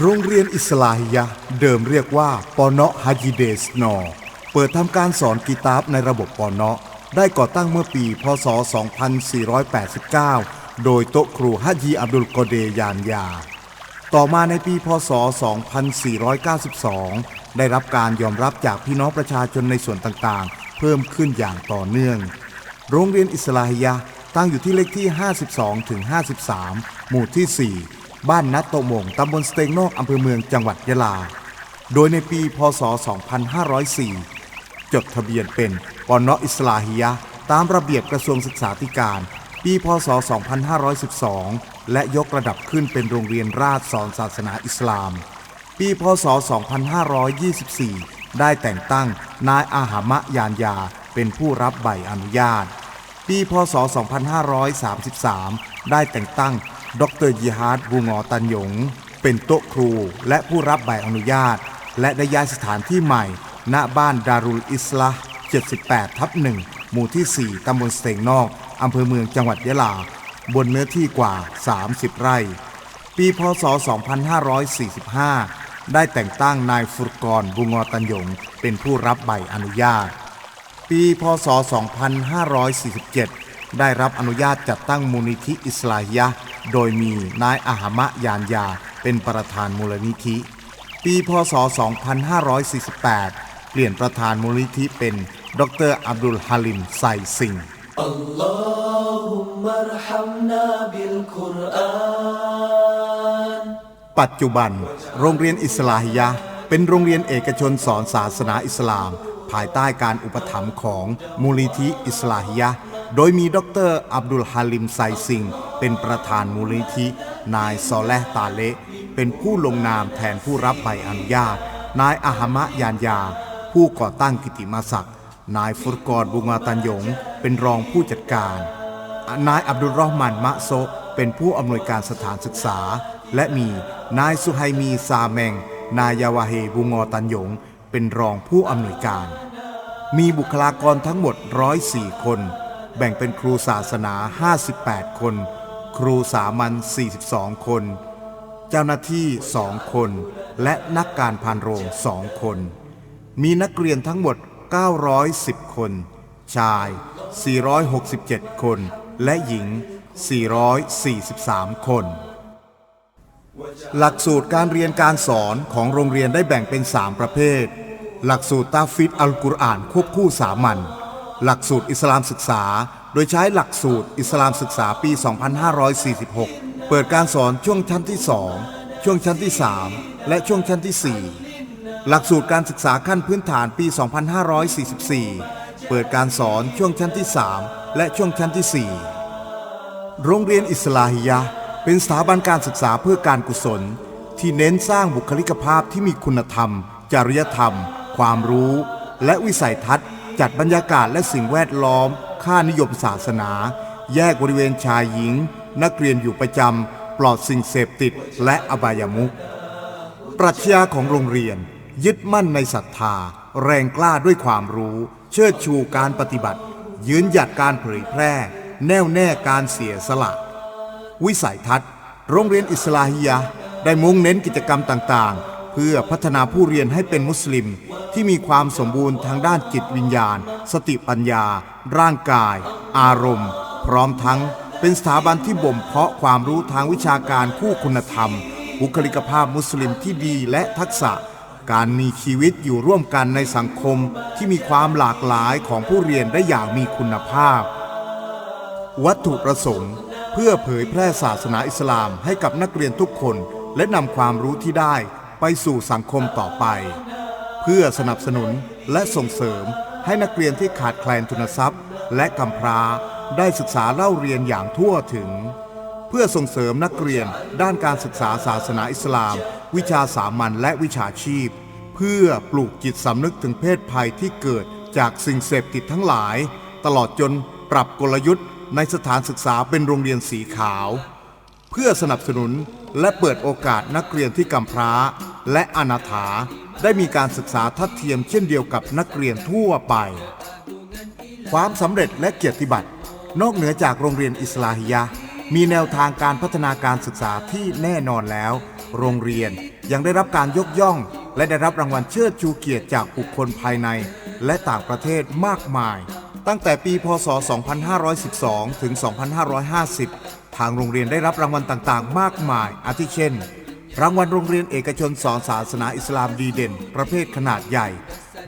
โรงเรียนอิสลาฮิยะเดิมเรียกว่าปอเนาะฮาจิเดสนอ เปิดทำการสอนกีตาบในระบบปอเนาะได้ก่อตั้งเมื่อปี พศ 2489 โดยโต๊ะครูฮัจีอับดุลกอเดยานยา ต่อมาในปี พศ 2492 ได้รับการยอมรับจากพี่น้องประชาชนในส่วนต่างๆ เพิ่มขึ้นอย่างต่อเนื่อง โรงเรียนอิสลาฮิยะตั้งอยู่ที่เลขที่ 52-53 หมู่ที่ 4 บ้านนัดโตมงตำบลสเตงนอกอำเภอเมืองจังหวัดยะลา โดยในปีพศ 2504 จดทะเบียนเป็นปอนเนาะอิสลาฮิยะตามระเบียบกระทรวงศึกษาธิการ ปีพศ 2512 และยกระดับขึ้นเป็นโรงเรียนราชสอนศาสนาอิสลาม ปีพศ 2524 ได้แต่งตั้งนายอาหามะยานยาเป็นผู้รับใบอนุญาต ปีพศ 2533 ได้แต่งตั้ง ดรยิฮาร์ดบูงอตันหยง เป็นโต๊ะครูและผู้รับใบอนุญาต และได้ย้ายสถานที่ใหม่ ณบ้านดารุลอิสลา78 ทับ1หมู่ที่ 4 ตำบลสเตงนอก อำเภอเมืองจังหวัดยะลา บนเนื้อที่กว่า 30 ไร่ ปีพศ 2545 ได้แต่งตั้งนายฟุรกรบุงอตันยง เป็นผู้รับใบอนุญาต ปีพศ 2547 ได้รับอนุญาตจัดตั้งมูลนิธิอิสลาฮิยะ โดยมีนายอาหมะยานยาเป็นประธานมูลนิธิ ปีพศ 2548 เปลี่ยนประธานมูลนิธิเป็น ดรอับดุลฮาลิมไซสิง ปัจจุบัน โรงเรียนอิสลามิยะเป็นโรงเรียนเอกชนสอนศาสนาอิสลาม ภายใต้การอุปถัมภ์ของมูลนิธิอิสลามิยะ โดยมีดรอับดุลฮาลิมไซซิง เป็นประธานมูลนิธิ นายซอแลตาเลเป็นผู้ลงนามแทนผู้รับใบอนุญาต นายอาหามะยานยา ผู้ก่อตั้งกิติมศักดิ์นายฟุรกรบุงาตันยง เป็นรองผู้จัดการ นายอับดุลรอฮ์มานมะโซเป็นผู้อำนวยการสถานศึกษา และมีนายสุไฮมีซาแมง นายยาวาเฮบุงอตันยง เป็นรองผู้อำนวยการ มีบุคลากรทั้งหมด 104 คน แบ่งเป็นครูศาสนา 58 คน ครูสามัญ 42 คน เจ้าหน้าที่ 2 คน และนักการพานโรง2คน มีนักเรียนทั้งหมด 910 คน ชาย 467 คน และหญิง 443 คน หลักสูตรการเรียนการสอนของโรงเรียนได้แบ่งเป็น 3 ประเภท หลักสูตรตาฟิดอัลกุรอานควบคู่สามัญ หลักสูตรอิสลามศึกษา โดยใช้หลักสูตรอิสลามศึกษาปี 2546 เปิดการสอนช่วงชั้นที่ 2 ช่วงชั้นที่ 3 และช่วงชั้นที่ 4 หลักสูตรการศึกษาขั้นพื้นฐานปี 2544 เปิดการสอนช่วงชั้นที่ 3 และช่วงชั้นที่ 4 โรงเรียนอิสลาฮิยะเป็นสถาบันการศึกษาเพื่อการกุศล ที่เน้นสร้างบุคลิกภาพที่มีคุณธรรม จริยธรรม ความรู้ และวิสัยทัศน์ จัดบรรยากาศและสิ่งแวดล้อม ค่านิยมศาสนา แยกบริเวณชายหญิง นักเรียนอยู่ประจำ ปลอดสิ่งเสพติดและอบายามุขปรัชญาของโรงเรียน ยึดมั่นในศรัทธา แรงกล้าด้วยความรู้ เชิดชูการปฏิบัติ ยืนหยัดการเผยแพร่ แน่วแน่การเสียสละ วิสัยทัศน์ โรงเรียนอิสลาฮิยะได้มุ่งเน้นกิจกรรมต่างๆ เพื่อพัฒนาผู้เรียนให้เป็นมุสลิม ที่มีความสมบูรณ์ทางด้านจิตวิญญาณ สติปัญญา ร่างกาย อารมณ์ พร้อมทั้งเป็นสถาบันที่บ่มเพาะความรู้ทางวิชาการคู่คุณธรรม บุคลิกภาพมุสลิมที่ดีและทักษะ การมีชีวิตอยู่ร่วมกันในสังคมที่มีความหลากหลายของผู้เรียนได้อย่างมีคุณภาพ วัตถุประสงค์ เพื่อเผยแพร่ศาสนาอิสลามให้กับนักเรียนทุกคน และนำความรู้ที่ได้ไปสู่สังคมต่อไป เพื่อสนับสนุนและส่งเสริมให้นักเรียนที่ขาดแคลนทุนทรัพย์ และกำพร้าได้ศึกษาเล่าเรียนอย่างทั่วถึง เพื่อส่งเสริมนักเรียนด้านการศึกษาศาสนาอิสลาม วิชาสามัญและวิชาชีพ เพื่อปลูกจิตสำนึกถึงเพศภัยที่เกิดจากสิ่งเสพติดทั้งหลาย ตลอดจนปรับกลยุทธ์ในสถานศึกษาเป็นโรงเรียนสีขาว เพื่อสนับสนุนและเปิดโอกาสนักเรียนที่กำพร้า และอนาถา ได้มีการศึกษาทัดเทียมเช่นเดียวกับนักเรียนทั่วไป ความสำเร็จและเกียรติบัตรนอกเหนือจากโรงเรียนอิสลาฮิยะมีแนวทางการพัฒนาการศึกษาที่แน่นอนแล้ว โรงเรียนยังได้รับการยกย่อง และได้รับรางวัลเชิดชูเกียรติจากบุคคลภายใน และต่างประเทศมากมาย ตั้งแต่ปี พศ 2512 ถึง 2550 ทางโรงเรียนได้รับรางวัลต่างๆ มากมาย อาทิเช่น รางวัลโรงเรียนเอกชนสอนศาสนาอิสลามดีเด่น ประเภทขนาดใหญ่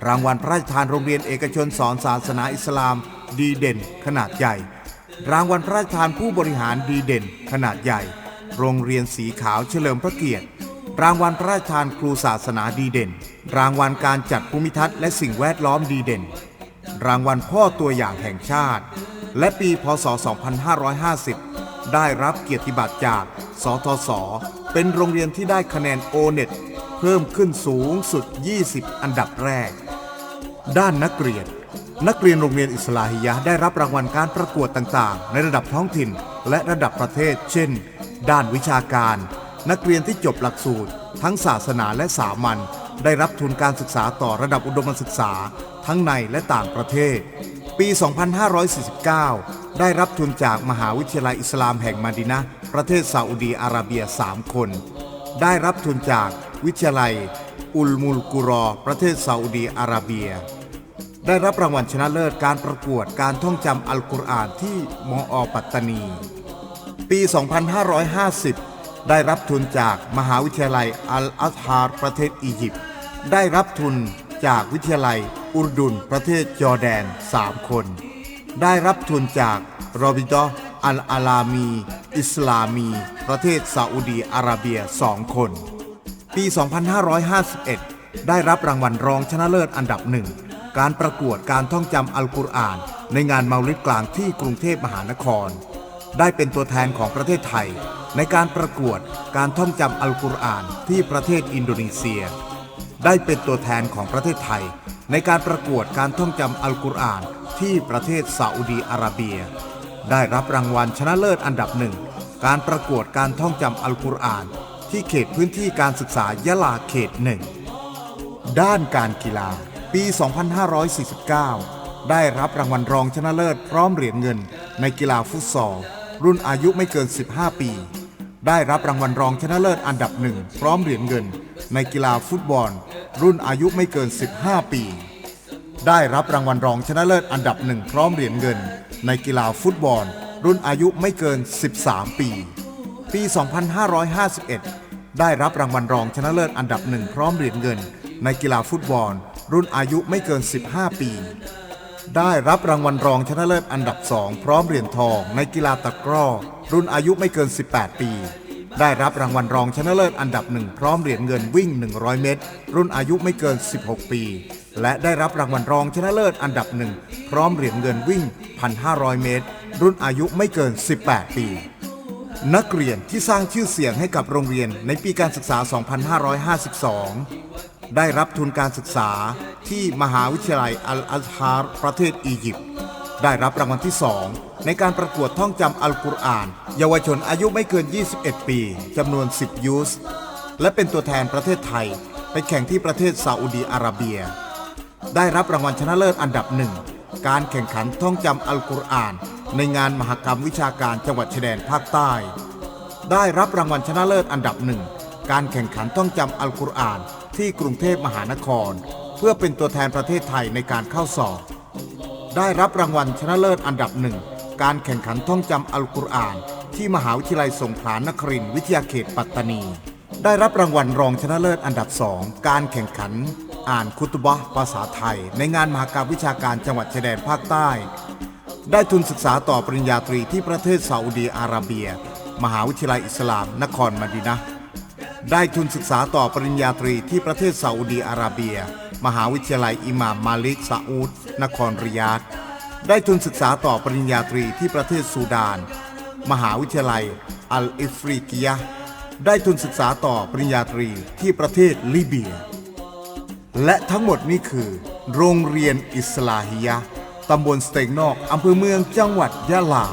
รางวัลพระราชทานโรงเรียนเอกชนสอนศาสนาอิสลาม ดีเด่น ขนาดใหญ่ รางวัลพระราชทานผู้บริหารดีเด่น ขนาดใหญ่ โรงเรียนสีขาวเฉลิมพระเกียรติ รางวัลพระราชทานครูศาสนาดีเด่น รางวัลการจัดภูมิทัศน์และสิ่งแวดล้อมดีเด่น รางวัลพ่อตัวอย่างแห่งชาติ และปีพศ 2550 ได้รับเกียรติบัตรจาก สทศ เป็นโรงเรียนที่ได้คะแนนโอเน็ตเพิ่มขึ้นสูงสุด 20 อันดับแรก ด้านนักเรียน นักเรียนโรงเรียนอิสลาฮิยะได้รับรางวัลการประกวดต่างๆ ในระดับท้องถิ่นและระดับประเทศ เช่น ด้านวิชาการ นักเรียนที่จบหลักสูตร ทั้งศาสนาและสามัญได้รับทุนการศึกษาต่อระดับอุดมศึกษา ทั้งในและต่างประเทศ ปี 2549 ได้รับทุนจากมหาวิทยาลัยอิสลามแห่งมาดินะประเทศซาอุดีอาระเบีย 3 คน ได้รับทุนจากวิทยาลัย อุลมุลกุรอ ประเทศซาอุดีอาระเบีย ได้รับรางวัลชนะเลิศการประกวดการท่องจำอัลกุรอานที่มออปัตตานี ปี 2550 ได้รับทุนจากมหาวิทยาลัยอัลอัฮาร์ประเทศอียิปต์ ได้รับทุนจากวิทยาลัย อุรดุนประเทศจอร์แดน 3 คน ได้รับทุนจากโรบิดออัลอาลามี อิสลามี ประเทศซาอุดีอาระเบีย 2 คน ปี 2551 ได้รับรางวัลรองชนะเลิศอันดับหนึ่ง การประกวดการท่องจำอัลกุรอาน ในงานเมาลิดกลางที่กรุงเทพมหานคร ได้เป็นตัวแทนของประเทศไทย ในการประกวดการท่องจำอัลกุรอานที่ประเทศอินโดนีเซีย ได้เป็นตัวแทนของประเทศไทย ในการประกวดการท่องจำอัลกุรอานที่ประเทศซาอุดีอาระเบีย ได้รับรางวัลชนะเลิศอันดับหนึ่ง การประกวดการท่องจำอัลกุรอาน ที่เขตพื้นที่การศึกษายะลาเขตหนึ่ง ด้านการกีฬา ปี 2549 ได้รับรางวัลรองชนะเลิศพร้อมเหรียญเงิน ในกีฬาฟุตซอล รุ่นอายุไม่เกิน 15 ปี ได้รับรางวัลรองชนะเลิศอันดับหนึ่งพร้อมเหรียญเงิน ในกีฬาฟุตบอล รุ่นอายุไม่เกิน 15 ปี ได้รับรางวัลรองชนะเลิศอันดับหนึ่งพร้อมเหรียญเงิน ในกีฬาฟุตบอล รุ่นอายุไม่เกิน 13 ปี ปี 2551 ได้รับรางวัลรองชนะเลิศอันดับหนึ่งพร้อมเหรียญเงิน ในกีฬาฟุตบอล รุ่นอายุไม่เกิน 15 ปี ได้รับรางวัลรองชนะเลิศอันดับสองพร้อมเหรียญทองในกีฬาตะกร้อรุ่นอายุไม่เกิน 18 ปี ได้รับรางวัลรองชนะเลิศอันดับหนึ่งพร้อมเหรียญเงินวิ่ง 100 เมตร รุ่นอายุไม่เกิน 16 ปี และได้รับรางวัลรองชนะเลิศอันดับหนึ่งพร้อมเหรียญเงินวิ่ง 1,500 เมตร รุ่นอายุไม่เกิน 18 ปี นักเรียนที่สร้างชื่อเสียงให้กับโรงเรียนในปีการศึกษา 2552 ได้รับทุนการศึกษาที่มหาวิทยาลัยอัลอัซฮาร์ประเทศอียิปต์ ได้รับรางวัลที่ 2 ในการประกวดท่องจำอัลกุรอาน เยาวชนอายุไม่เกิน 21 ปีจำนวน 10 ยูส และเป็นตัวแทนประเทศไทย ไปแข่งที่ประเทศซาอุดีอาระเบีย ได้รับรางวัลชนะเลิศอันดับหนึ่งการแข่งขันท่องจำอัลกุรอาน ในงานมหกรรมวิชาการจังหวัดชายแดนภาคใต้ ได้รับรางวัลชนะเลิศอันดับหนึ่งการแข่งขันท่องจำอัลกุรอาน ที่กรุงเทพมหานคร เพื่อเป็นตัวแทนประเทศไทยในการเข้าสอบ ได้รับรางวัลชนะเลิศอันดับหนึ่ง การแข่งขันท่องจำอัลกุรอาน ที่มหาวิทยาลัยสงขลานครินทร์วิทยาเขตปัตตานี ได้รับรางวัลรองชนะเลิศอันดับสองการแข่งขัน อ่านคุตบะภาษาไทย ในงานมหากรรมวิชาการจังหวัดชายแดนภาคใต้ ได้ทุนศึกษาต่อปริญญาตรีที่ประเทศซาอุดีอาระเบีย มหาวิทยาลัยอิสลาม นครมะดีนะห์ ได้ทุนศึกษาต่อปริญญาตรีที่ประเทศซาอุดีอาระเบีย มหาวิทยาลัยอิหม่ามมาลิกซาอุดนครริยาดได้ทุนศึกษาต่อปริญญาตรีที่ประเทศซูดาน มหาวิทยาลัยอัลอิฟริกียะห์ได้ทุนศึกษาต่อปริญญาตรีที่ประเทศลิเบีย และทั้งหมดนี้คือ โรงเรียนอิสลาฮิยะตำบลสเตงนอกอำเภอเมืองจังหวัดยะลา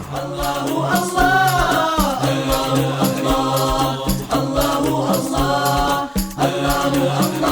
love.